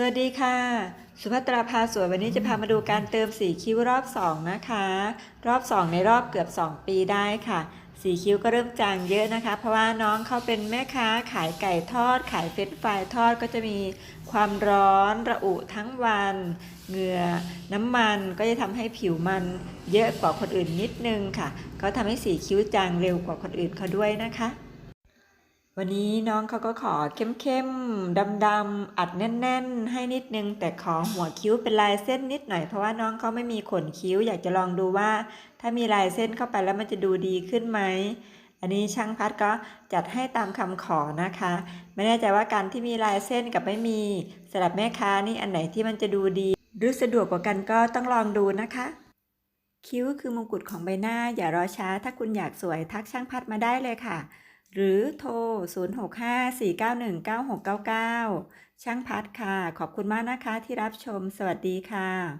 สวัสดีค่ะ สุภัตราภาสวยวันนี้จะพามาดูการเติมสีคิ้วรอบ 2 นะคะ รอบ 2 ในรอบเกือบ 2 ปีได้ค่ะ สีคิ้วก็เริ่มจางเยอะนะคะ เพราะว่าน้องเขาเป็นแม่ค้าขายไก่ทอด ขายเฟรนช์ฟรายทอดก็จะมีความร้อนระอุทั้งวัน เหงื่อน้ำมันก็จะทำให้ผิวมันเยอะกว่าคนอื่นนิดนึงค่ะ ก็ทำให้สีคิ้วจางเร็วกว่าคนอื่นเขาด้วยนะคะ วันนี้น้องเขาก็ขอเข้มๆดำๆอัดแน่น ๆ ให้นิดนึง แต่ขอหัวคิ้วเป็นลายเส้นนิดหน่อยเพราะว่าน้องเขาไม่มีขนคิ้ว อยากจะลองดูว่า ถ้ามีลายเส้นเข้าไปแล้วมันจะดูดีขึ้นไหมอันนี้ช่างพัดก็จัดให้ตามคำขอนะคะ ไม่แน่ใจว่าการที่มีลายเส้นกับไม่มีสำหรับแม่ค้านี่อันไหนที่มันจะดูดี หรือสะดวกกว่ากันก็ต้องลองดูนะคะ คิ้วคือมงกุฎของใบหน้าอย่ารอช้า ถ้าคุณอยากสวยทักช่างพัดมาได้เลยค่ะ หรือโทร 0654919699 ช่างพัดค่ะ ขอบคุณมากนะคะที่รับชม สวัสดีค่ะ